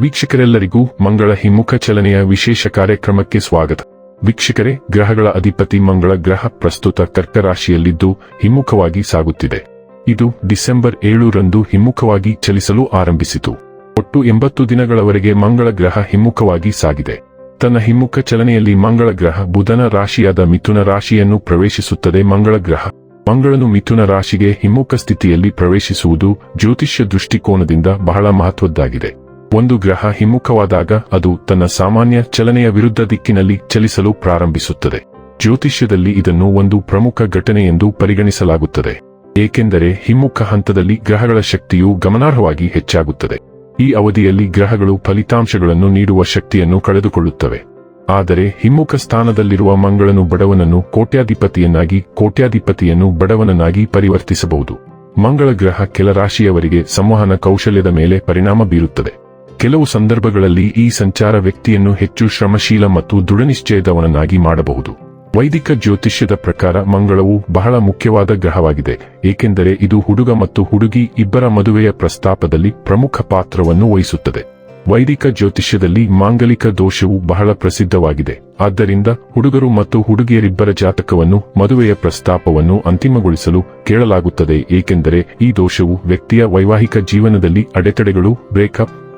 ವೀಕ್ಷಕರೆಲ್ಲರಿಗೂ ಮಂಗಳ ಹಿಮ್ಮುಖ ಚಲನೆಯ ವಿಶೇಷ ಕಾರ್ಯಕ್ರಮಕ್ಕೆ ಸ್ವಾಗತ. ವೀಕ್ಷಕರೇ, ಗ್ರಹಗಳ ಅಧಿಪತಿ ಮಂಗಳ ಗ್ರಹ ಪ್ರಸ್ತುತ ಕರ್ಕ ರಾಶಿಯಲ್ಲಿದ್ದು ಹಿಮ್ಮುಖವಾಗಿ ಸಾಗುತ್ತಿದೆ. ಇದು ಡಿಸೆಂಬರ್ ಏಳರಂದು ಹಿಮ್ಮುಖವಾಗಿ ಚಲಿಸಲು ಆರಂಭಿಸಿತು. ಒಟ್ಟು ಎಂಬತ್ತು ದಿನಗಳವರೆಗೆ ಮಂಗಳ ಗ್ರಹ ಹಿಮ್ಮುಖವಾಗಿ ಸಾಗಿದೆ. ತನ್ನ ಹಿಮ್ಮುಖ ಚಲನೆಯಲ್ಲಿ ಮಂಗಳ ಗ್ರಹ ಬುಧನ ರಾಶಿಯಾದ ಮಿಥುನ ರಾಶಿಯನ್ನು ಪ್ರವೇಶಿಸುತ್ತದೆ. ಮಂಗಳ ಗ್ರಹ ಮಂಗಳನು ಮಿಥುನ ರಾಶಿಗೆ ಹಿಮ್ಮುಖ ಸ್ಥಿತಿಯಲ್ಲಿ ಪ್ರವೇಶಿಸುವುದು ಜ್ಯೋತಿಷ್ಯ ದೃಷ್ಟಿಕೋನದಿಂದ ಬಹಳ ಮಹತ್ವದ್ದಾಗಿದೆ. ಒಂದು ಗ್ರಹ ಹಿಮ್ಮುಖವಾದಾಗ ಅದು ತನ್ನ ಸಾಮಾನ್ಯ ಚಲನೆಯ ವಿರುದ್ಧ ದಿಕ್ಕಿನಲ್ಲಿ ಚಲಿಸಲು ಪ್ರಾರಂಭಿಸುತ್ತದೆ. ಜ್ಯೋತಿಷ್ಯದಲ್ಲಿ ಇದನ್ನು ಒಂದು ಪ್ರಮುಖ ಘಟನೆ ಎಂದು ಪರಿಗಣಿಸಲಾಗುತ್ತದೆ. ಏಕೆಂದರೆ ಹಿಮ್ಮುಖ ಹಂತದಲ್ಲಿ ಗ್ರಹಗಳ ಶಕ್ತಿಯು ಗಮನಾರ್ಹವಾಗಿ ಹೆಚ್ಚಾಗುತ್ತದೆ. ಈ ಅವಧಿಯಲ್ಲಿ ಗ್ರಹಗಳು ಫಲಿತಾಂಶಗಳನ್ನು ನೀಡುವ ಶಕ್ತಿಯನ್ನು ಕಳೆದುಕೊಳ್ಳುತ್ತವೆ. ಆದರೆ ಹಿಮ್ಮುಖ ಸ್ಥಾನದಲ್ಲಿರುವ ಮಂಗಳನು ಬಡವನನ್ನು ಕೋಟ್ಯಾಧಿಪತಿಯನ್ನಾಗಿ ಕೋಟ್ಯಾಧಿಪತಿಯನ್ನು ಬಡವನನ್ನಾಗಿ ಪರಿವರ್ತಿಸಬಹುದು. ಮಂಗಳ ಗ್ರಹ ಕೆಲ ರಾಶಿಯವರಿಗೆ ಸಂವಹನ ಕೌಶಲ್ಯದ ಮೇಲೆ ಪರಿಣಾಮ ಬೀರುತ್ತದೆ. ಕೆಲವು ಸಂದರ್ಭಗಳಲ್ಲಿ ಈ ಸಂಚಾರ ವ್ಯಕ್ತಿಯನ್ನು ಹೆಚ್ಚು ಶ್ರಮಶೀಲ ಮತ್ತು ದೃಢನಿಶ್ಚಯದವನನ್ನಾಗಿ ಮಾಡಬಹುದು. ವೈದಿಕ ಜ್ಯೋತಿಷ್ಯದ ಪ್ರಕಾರ ಮಂಗಳವು ಬಹಳ ಮುಖ್ಯವಾದ ಗ್ರಹವಾಗಿದೆ, ಏಕೆಂದರೆ ಇದು ಹುಡುಗ ಮತ್ತು ಹುಡುಗಿ ಇಬ್ಬರ ಮದುವೆಯ ಪ್ರಸ್ತಾಪದಲ್ಲಿ ಪ್ರಮುಖ ಪಾತ್ರವನ್ನು ವಹಿಸುತ್ತದೆ. ವೈದಿಕ ಜ್ಯೋತಿಷ್ಯದಲ್ಲಿ ಮಾಂಗಲಿಕ ದೋಷವು ಬಹಳ ಪ್ರಸಿದ್ಧವಾಗಿದೆ, ಆದ್ದರಿಂದ ಹುಡುಗರು ಮತ್ತು ಹುಡುಗಿಯರಿಬ್ಬರ ಜಾತಕವನ್ನು ಮದುವೆಯ ಪ್ರಸ್ತಾಪವನ್ನು ಅಂತಿಮಗೊಳಿಸಲು ಕೇಳಲಾಗುತ್ತದೆ, ಏಕೆಂದರೆ ಈ ದೋಷವು ವ್ಯಕ್ತಿಯ ವೈವಾಹಿಕ ಜೀವನದಲ್ಲಿ ಅಡೆತಡೆಗಳು, ಬ್ರೇಕಪ್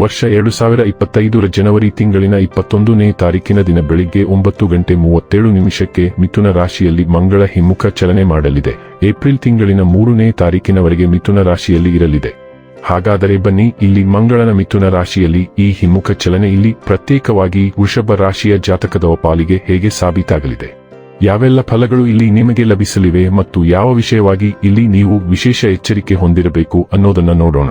ವರ್ಷ ಎರಡು ಸಾವಿರ ಇಪ್ಪತ್ತೈದರ ಜನವರಿ ತಿಂಗಳಿನ ಇಪ್ಪತ್ತೊಂದನೇ ತಾರೀಕಿನ ದಿನ ಬೆಳಿಗ್ಗೆ ಒಂಬತ್ತು ಗಂಟೆ ಮೂವತ್ತೇಳು ನಿಮಿಷಕ್ಕೆ ಮಿಥುನ ರಾಶಿಯಲ್ಲಿ ಮಂಗಳ ಹಿಮ್ಮುಖ ಚಲನೆ ಮಾಡಲಿದೆ. ಏಪ್ರಿಲ್ ತಿಂಗಳಿನ ಮೂರನೇ ತಾರೀಕಿನವರೆಗೆ ಮಿಥುನ ರಾಶಿಯಲ್ಲಿ ಇರಲಿದೆ. ಹಾಗಾದರೆ ಬನ್ನಿ, ಇಲ್ಲಿ ಮಂಗಳನ ಮಿಥುನ ರಾಶಿಯಲ್ಲಿ ಈ ಹಿಮ್ಮುಖ ಚಲನೆ ಇಲ್ಲಿ ಪ್ರತ್ಯೇಕವಾಗಿ ವೃಷಭ ರಾಶಿಯ ಜಾತಕದ ಪಾಲಿಗೆ ಹೇಗೆ ಸಾಬೀತಾಗಲಿದೆ? ಯಾವೆಲ್ಲ ಫಲಗಳು ಇಲ್ಲಿ ನಿಮಗೆ ಲಭಿಸಲಿವೆ ಮತ್ತು ಯಾವ ವಿಷಯವಾಗಿ ಇಲ್ಲಿ ನೀವು ವಿಶೇಷ ಎಚ್ಚರಿಕೆ ಹೊಂದಿರಬೇಕು ಅನ್ನೋದನ್ನ ನೋಡೋಣ.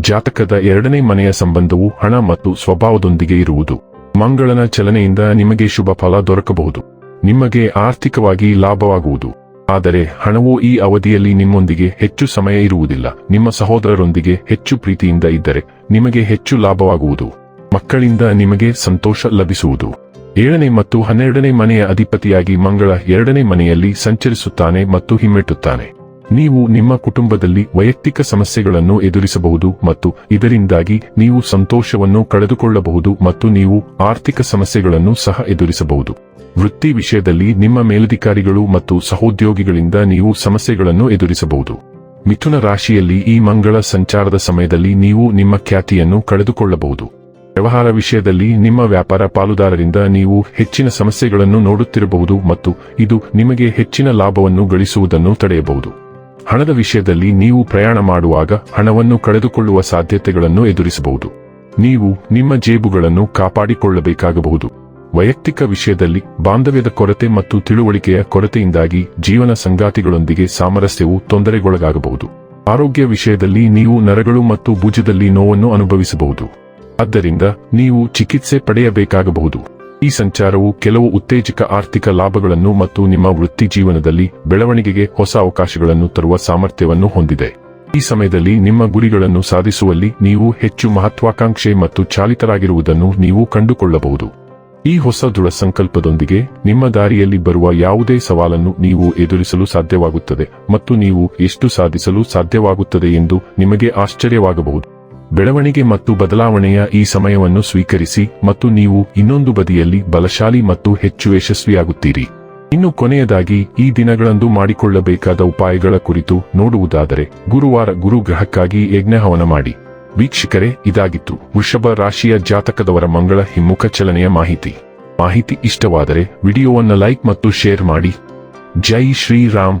ಜಾತಕದ ಎರಡನೇ ಮನೆಯ ಸಂಬಂಧವು ಹಣ ಮತ್ತು ಸ್ವಭಾವದೊಂದಿಗೆ ಇರುವುದು. ಮಂಗಳನ ಚಲನೆಯಿಂದ ನಿಮಗೆ ಶುಭ ಫಲ ದೊರಕಬಹುದು. ನಿಮಗೆ ಆರ್ಥಿಕವಾಗಿ ಲಾಭವಾಗುವುದು. ಆದರೆ ಹಣವು ಈ ಅವಧಿಯಲ್ಲಿ ನಿಮ್ಮೊಂದಿಗೆ ಹೆಚ್ಚು ಸಮಯ ಇರುವುದಿಲ್ಲ. ನಿಮ್ಮ ಸಹೋದರರೊಂದಿಗೆ ಹೆಚ್ಚು ಪ್ರೀತಿಯಿಂದ ಇದ್ದರೆ ನಿಮಗೆ ಹೆಚ್ಚು ಲಾಭವಾಗುವುದು. ಮಕ್ಕಳಿಂದ ನಿಮಗೆ ಸಂತೋಷ ಲಭಿಸುವುದು. ಏಳನೇ ಮತ್ತು ಹನ್ನೆರಡನೇ ಮನೆಯ ಅಧಿಪತಿಯಾಗಿ ಮಂಗಳ ಎರಡನೇ ಮನೆಯಲ್ಲಿ ಸಂಚರಿಸುತ್ತಾನೆ ಮತ್ತು ಹಿಮ್ಮೆಟ್ಟುತ್ತಾನೆ. ನೀವು ನಿಮ್ಮ ಕುಟುಂಬದಲ್ಲಿ ವೈಯಕ್ತಿಕ ಸಮಸ್ಯೆಗಳನ್ನು ಎದುರಿಸಬಹುದು ಮತ್ತು ಇದರಿಂದಾಗಿ ನೀವು ಸಂತೋಷವನ್ನು ಕಳೆದುಕೊಳ್ಳಬಹುದು ಮತ್ತು ನೀವು ಆರ್ಥಿಕ ಸಮಸ್ಯೆಗಳನ್ನು ಸಹ ಎದುರಿಸಬಹುದು. ವೃತ್ತಿ ವಿಷಯದಲ್ಲಿ ನಿಮ್ಮ ಮೇಲಧಿಕಾರಿಗಳು ಮತ್ತು ಸಹೋದ್ಯೋಗಿಗಳಿಂದ ನೀವು ಸಮಸ್ಯೆಗಳನ್ನು ಎದುರಿಸಬಹುದು. ಮಿಥುನ ರಾಶಿಯಲ್ಲಿ ಈ ಮಂಗಳ ಸಂಚಾರದ ಸಮಯದಲ್ಲಿ ನೀವು ನಿಮ್ಮ ಖ್ಯಾತಿಯನ್ನು ಕಳೆದುಕೊಳ್ಳಬಹುದು. ವ್ಯವಹಾರ ವಿಷಯದಲ್ಲಿ ನಿಮ್ಮ ವ್ಯಾಪಾರ ಪಾಲುದಾರರಿಂದ ನೀವು ಹೆಚ್ಚಿನ ಸಮಸ್ಯೆಗಳನ್ನು ನೋಡುತ್ತಿರಬಹುದು ಮತ್ತು ಇದು ನಿಮಗೆ ಹೆಚ್ಚಿನ ಲಾಭವನ್ನು ಗಳಿಸುವುದನ್ನು ತಡೆಯಬಹುದು. ಹಣದ ವಿಷಯದಲ್ಲಿ ನೀವು ಪ್ರಯಾಣ ಮಾಡುವಾಗ ಹಣವನ್ನು ಕಳೆದುಕೊಳ್ಳುವ ಸಾಧ್ಯತೆಗಳನ್ನು ಎದುರಿಸಬಹುದು. ನೀವು ನಿಮ್ಮ ಜೇಬುಗಳನ್ನು ಕಾಪಾಡಿಕೊಳ್ಳಬೇಕಾಗಬಹುದು. ವೈಯಕ್ತಿಕ ವಿಷಯದಲ್ಲಿ ಬಾಂಧವ್ಯದ ಕೊರತೆ ಮತ್ತು ತಿಳುವಳಿಕೆಯ ಕೊರತೆಯಿಂದಾಗಿ ಜೀವನ ಸಂಗಾತಿಗಳೊಂದಿಗೆ ಸಾಮರಸ್ಯವು ತೊಂದರೆಗೊಳಗಾಗಬಹುದು. ಆರೋಗ್ಯ ವಿಷಯದಲ್ಲಿ ನೀವು ನರಗಳು ಮತ್ತು ಭುಜದಲ್ಲಿ ನೋವನ್ನು ಅನುಭವಿಸಬಹುದು. ಆದ್ದರಿಂದ ನೀವು ಚಿಕಿತ್ಸೆ ಪಡೆಯಬೇಕಾಗಬಹುದು. ಈ ಸಂಚಾರವು ಕೆಲವು ಉತ್ತೇಜಕ ಆರ್ಥಿಕ ಲಾಭಗಳನ್ನು ಮತ್ತು ನಿಮ್ಮ ವೃತ್ತಿ ಜೀವನದಲ್ಲಿ ಬೆಳವಣಿಗೆಗೆ ಹೊಸ ಅವಕಾಶಗಳನ್ನು ತರುವ ಸಾಮರ್ಥ್ಯವನ್ನು ಹೊಂದಿದೆ. ಈ ಸಮಯದಲ್ಲಿ ನಿಮ್ಮ ಗುರಿಗಳನ್ನು ಸಾಧಿಸುವಲ್ಲಿ ನೀವು ಹೆಚ್ಚು ಮಹತ್ವಾಕಾಂಕ್ಷೆ ಮತ್ತು ಚಾಲಿತರಾಗಿರುವುದನ್ನು ನೀವು ಕಂಡುಕೊಳ್ಳಬಹುದು. ಈ ಹೊಸ ದೃಢ ಸಂಕಲ್ಪದೊಂದಿಗೆ ನಿಮ್ಮ ದಾರಿಯಲ್ಲಿ ಬರುವ ಯಾವುದೇ ಸವಾಲನ್ನು ನೀವು ಎದುರಿಸಲು ಸಾಧ್ಯವಾಗುತ್ತದೆ ಮತ್ತು ನೀವು ಎಷ್ಟು ಸಾಧಿಸಲು ಸಾಧ್ಯವಾಗುತ್ತದೆ ಎಂದು ನಿಮಗೆ ಆಶ್ಚರ್ಯವಾಗಬಹುದು. ಬೆಳವಣಿಗೆ ಮತ್ತು ಬದಲಾವಣೆಯ ಈ ಸಮಯವನ್ನು ಸ್ವೀಕರಿಸಿ ಮತ್ತು ನೀವು ಇನ್ನೊಂದು ಬದಿಯಲ್ಲಿ ಬಲಶಾಲಿ ಮತ್ತು ಹೆಚ್ಚು ಯಶಸ್ವಿಯಾಗುತ್ತೀರಿ. ಇನ್ನು ಕೊನೆಯದಾಗಿ, ಈ ದಿನಗಳಂದು ಮಾಡಿಕೊಳ್ಳಬೇಕಾದ ಉಪಾಯಗಳ ಕುರಿತು ನೋಡುವುದಾದರೆ, ಗುರುವಾರ ಗುರು ಗ್ರಹಕ್ಕಾಗಿ ಯಜ್ಞಹವನ ಮಾಡಿ. ವೀಕ್ಷಕರೇ, ಇದಾಗಿತ್ತು. ವೃಷಭ ರಾಶಿಯ ಜಾತಕದವರ ಮಂಗಳ ಹಿಮ್ಮುಖ ಚಲನೆಯ ಮಾಹಿತಿ. ಮಾಹಿತಿ ಇಷ್ಟವಾದರೆ, ವಿಡಿಯೋವನ್ನು ಲೈಕ್ ಮತ್ತು ಶೇರ್ ಮಾಡಿ. ಜೈ ಶ್ರೀರಾಮ್.